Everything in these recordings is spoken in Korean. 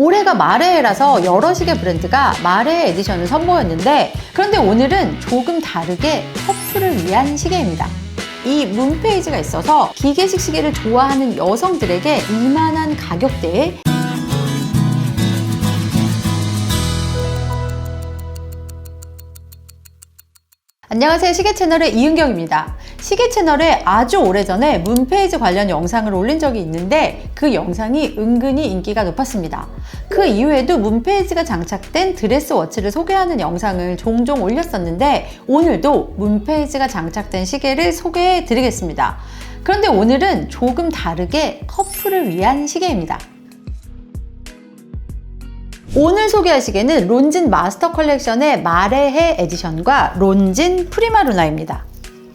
올해가 마레해라서 여러 시계 브랜드가 마레해 에디션을 선보였는데 그런데 오늘은 조금 다르게 커플을 위한 시계입니다. 이 문 페이지가 있어서 기계식 시계를 좋아하는 여성들에게 이만한 가격대에 안녕하세요. 시계 채널의 이은경입니다. 시계 채널에 아주 오래전에 문페이지 관련 영상을 올린 적이 있는데 그 영상이 은근히 인기가 높았습니다. 그 이후에도 문페이지가 장착된 드레스 워치를 소개하는 영상을 종종 올렸었는데 오늘도 문페이지가 장착된 시계를 소개해 드리겠습니다. 그런데 오늘은 조금 다르게 커플을 위한 시계입니다. 오늘 소개할 시계는 론진 마스터 컬렉션의 마레해 에디션과 론진 프리마루나입니다.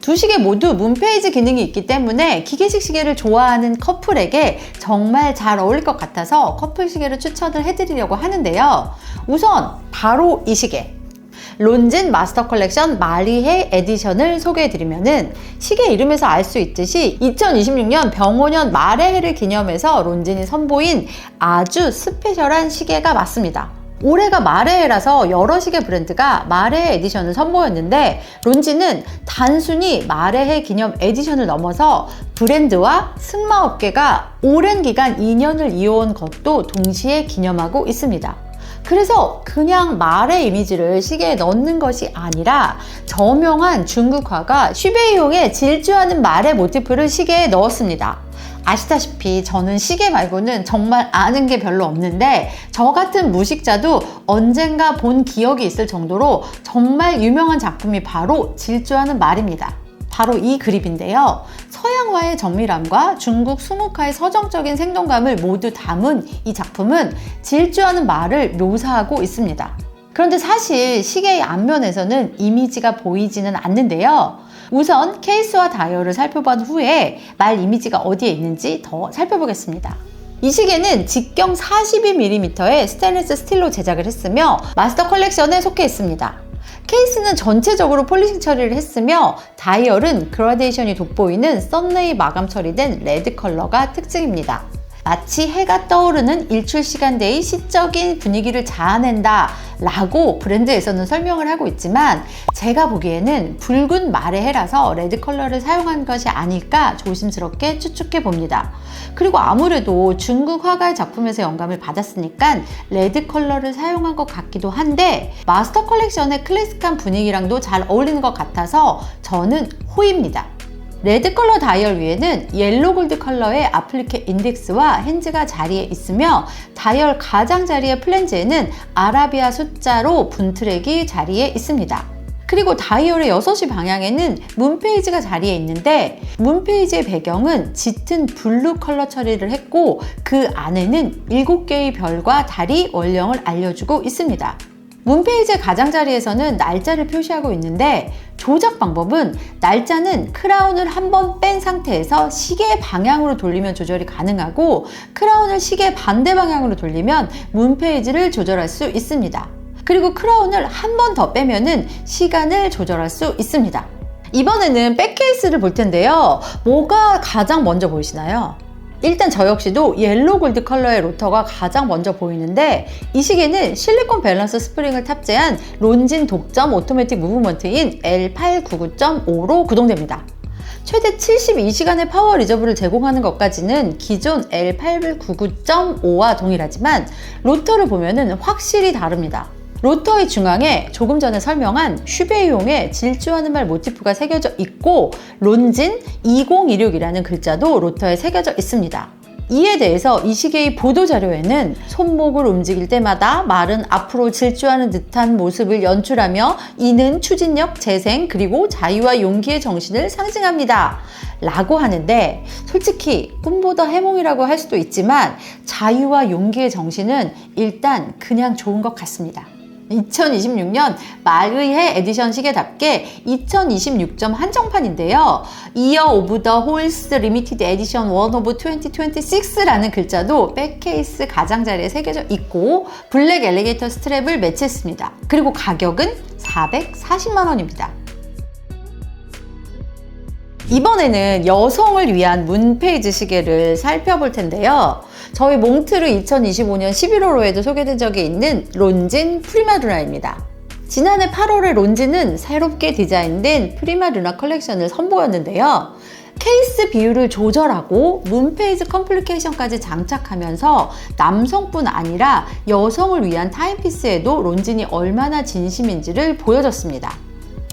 두 시계 모두 문페이지 기능이 있기 때문에 기계식 시계를 좋아하는 커플에게 정말 잘 어울릴 것 같아서 커플 시계를 추천을 해드리려고 하는데요. 우선 바로 이 시계. 론진 마스터 컬렉션 마리해 에디션을 소개해드리면은 시계 이름에서 알 수 있듯이 2026년 병오년 마레해를 기념해서 론진이 선보인 아주 스페셜한 시계가 맞습니다. 올해가 마레해라서 여러 시계 브랜드가 마레해 에디션을 선보였는데 론지는 단순히 마레해 기념 에디션을 넘어서 브랜드와 승마업계가 오랜 기간 인연을 이어온 것도 동시에 기념하고 있습니다. 그래서 그냥 말의 이미지를 시계에 넣는 것이 아니라 저명한 중국화가 슈베이용의 질주하는 말의 모티프를 시계에 넣었습니다. 아시다시피 저는 시계 말고는 정말 아는 게 별로 없는데 저 같은 무식자도 언젠가 본 기억이 있을 정도로 정말 유명한 작품이 바로 질주하는 말입니다. 바로 이 그립인데요. 서양화의 정밀함과 중국 수묵화의 서정적인 생동감을 모두 담은 이 작품은 질주하는 말을 묘사하고 있습니다. 그런데 사실 시계의 앞면에서는 이미지가 보이지는 않는데요. 우선 케이스와 다이얼을 살펴본 후에 말 이미지가 어디에 있는지 더 살펴보겠습니다. 이 시계는 직경 42mm의 스테인리스 스틸로 제작을 했으며 마스터 컬렉션에 속해 있습니다. 케이스는 전체적으로 폴리싱 처리를 했으며 다이얼은 그라데이션이 돋보이는 썬레이 마감 처리된 레드 컬러가 특징입니다. 마치 해가 떠오르는 일출 시간대의 시적인 분위기를 자아낸다 라고 브랜드에서는 설명을 하고 있지만 제가 보기에는 붉은 말의 해라서 레드 컬러를 사용한 것이 아닐까 조심스럽게 추측해 봅니다. 그리고 아무래도 중국 화가의 작품에서 영감을 받았으니까 레드 컬러를 사용한 것 같기도 한데 마스터 컬렉션의 클래식한 분위기랑도 잘 어울리는 것 같아서 저는 호입니다. 레드 컬러 다이얼 위에는 옐로 골드 컬러의 아플리케 인덱스와 핸즈가 자리에 있으며 다이얼 가장자리의 플랜지에는 아라비아 숫자로 분트랙이 자리에 있습니다. 그리고 다이얼의 6시 방향에는 문페이지가 자리에 있는데 문페이지의 배경은 짙은 블루 컬러 처리를 했고 그 안에는 7개의 별과 달이 원령을 알려주고 있습니다. 문페이지 가장자리에서는 날짜를 표시하고 있는데 조작 방법은 날짜는 크라운을 한 번 뺀 상태에서 시계 방향으로 돌리면 조절이 가능하고 크라운을 시계 반대 방향으로 돌리면 문페이지를 조절할 수 있습니다. 그리고 크라운을 한 번 더 빼면은 시간을 조절할 수 있습니다. 이번에는 백케이스를 볼 텐데요. 뭐가 가장 먼저 보이시나요? 일단 저 역시도 옐로 골드 컬러의 로터가 가장 먼저 보이는데 이 시계는 실리콘 밸런스 스프링을 탑재한 론진 독점 오토매틱 무브먼트인 L899.5로 구동됩니다. 최대 72시간의 파워 리저브를 제공하는 것까지는 기존 L899.5와 동일하지만 로터를 보면 확실히 다릅니다. 로터의 중앙에 조금 전에 설명한 슈베이용의 질주하는 말 모티프가 새겨져 있고 론진 2026이라는 글자도 로터에 새겨져 있습니다. 이에 대해서 이 시계의 보도 자료에는 손목을 움직일 때마다 말은 앞으로 질주하는 듯한 모습을 연출하며 이는 추진력, 재생, 그리고 자유와 용기의 정신을 상징합니다. 라고 하는데 솔직히 꿈보다 해몽이라고 할 수도 있지만 자유와 용기의 정신은 일단 그냥 좋은 것 같습니다. 2026년 말의해 에디션 시계답게 2026점 한정판인데요. Year of the Horse Limited Edition One of 2026라는 글자도 백케이스 가장자리에 새겨져 있고 블랙 엘리게이터 스트랩을 매치했습니다. 그리고 가격은 440만 원입니다. 이번에는 여성을 위한 문페이지 시계를 살펴볼 텐데요. 저희 몽트르 2025년 11월호에도 소개된 적이 있는 론진 프리마루나입니다. 지난해 8월에 론진은 새롭게 디자인된 프리마루나 컬렉션을 선보였는데요. 케이스 비율을 조절하고 문페이지 컴플리케이션까지 장착하면서 남성뿐 아니라 여성을 위한 타임피스에도 론진이 얼마나 진심인지를 보여줬습니다.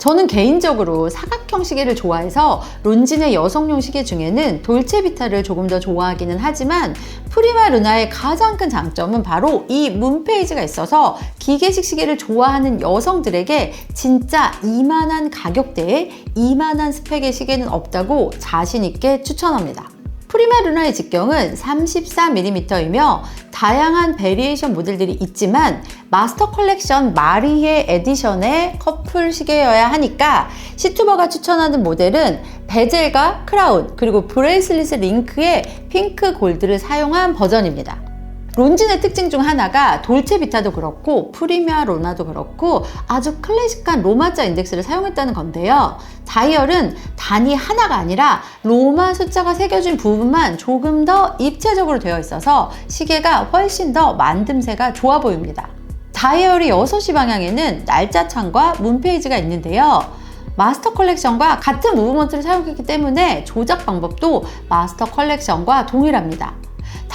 저는 개인적으로 사각형 시계를 좋아해서 론진의 여성용 시계 중에는 돌체비타를 조금 더 좋아하기는 하지만 프리마 루나의 가장 큰 장점은 바로 이 문페이지가 있어서 기계식 시계를 좋아하는 여성들에게 진짜 이만한 가격대에 이만한 스펙의 시계는 없다고 자신있게 추천합니다. 프리마 루나의 직경은 34mm이며 다양한 베리에이션 모델들이 있지만 마스터 컬렉션 마리에 에디션의 커플 시계여야 하니까 시투버가 추천하는 모델은 베젤과 크라운 그리고 브레이슬릿 링크의 핑크 골드를 사용한 버전입니다. 론진의 특징 중 하나가 돌체비타도 그렇고 프리미아 로나도 그렇고 아주 클래식한 로마자 인덱스를 사용했다는 건데요. 다이얼은 단위 하나가 아니라 로마 숫자가 새겨진 부분만 조금 더 입체적으로 되어 있어서 시계가 훨씬 더 만듦새가 좋아 보입니다. 다이얼이 6시 방향에는 날짜창과 문페이지가 있는데요. 마스터 컬렉션과 같은 무브먼트를 사용했기 때문에 조작 방법도 마스터 컬렉션과 동일합니다.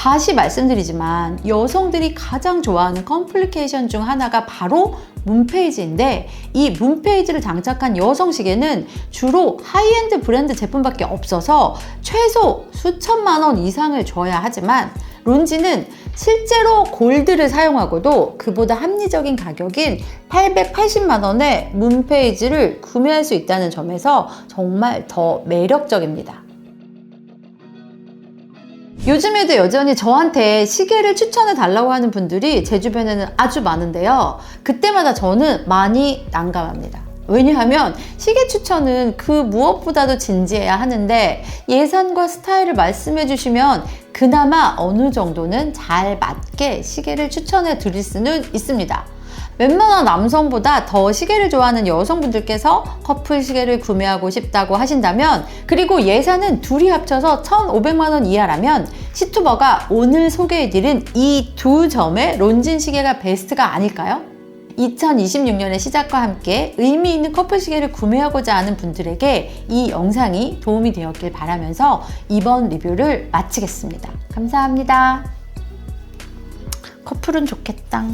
다시 말씀드리지만 여성들이 가장 좋아하는 컴플리케이션 중 하나가 바로 문페이지인데 이 문페이지를 장착한 여성 시계는 주로 하이엔드 브랜드 제품밖에 없어서 최소 수천만 원 이상을 줘야 하지만 론지는 실제로 골드를 사용하고도 그보다 합리적인 가격인 880만 원에 문페이지를 구매할 수 있다는 점에서 정말 더 매력적입니다. 요즘에도 여전히 저한테 시계를 추천해 달라고 하는 분들이 제 주변에는 아주 많은데요. 그때마다 저는 많이 난감합니다. 왜냐하면 시계 추천은 그 무엇보다도 진지해야 하는데 예산과 스타일을 말씀해 주시면 그나마 어느 정도는 잘 맞게 시계를 추천해 드릴 수는 있습니다. 웬만한 남성보다 더 시계를 좋아하는 여성분들께서 커플 시계를 구매하고 싶다고 하신다면 그리고 예산은 둘이 합쳐서 1,500만 원 이하라면 시투버가 오늘 소개해드린 이 두 점의 론진 시계가 베스트가 아닐까요? 2026년의 시작과 함께 의미 있는 커플 시계를 구매하고자 하는 분들에게 이 영상이 도움이 되었길 바라면서 이번 리뷰를 마치겠습니다. 감사합니다. 커플은 좋겠다.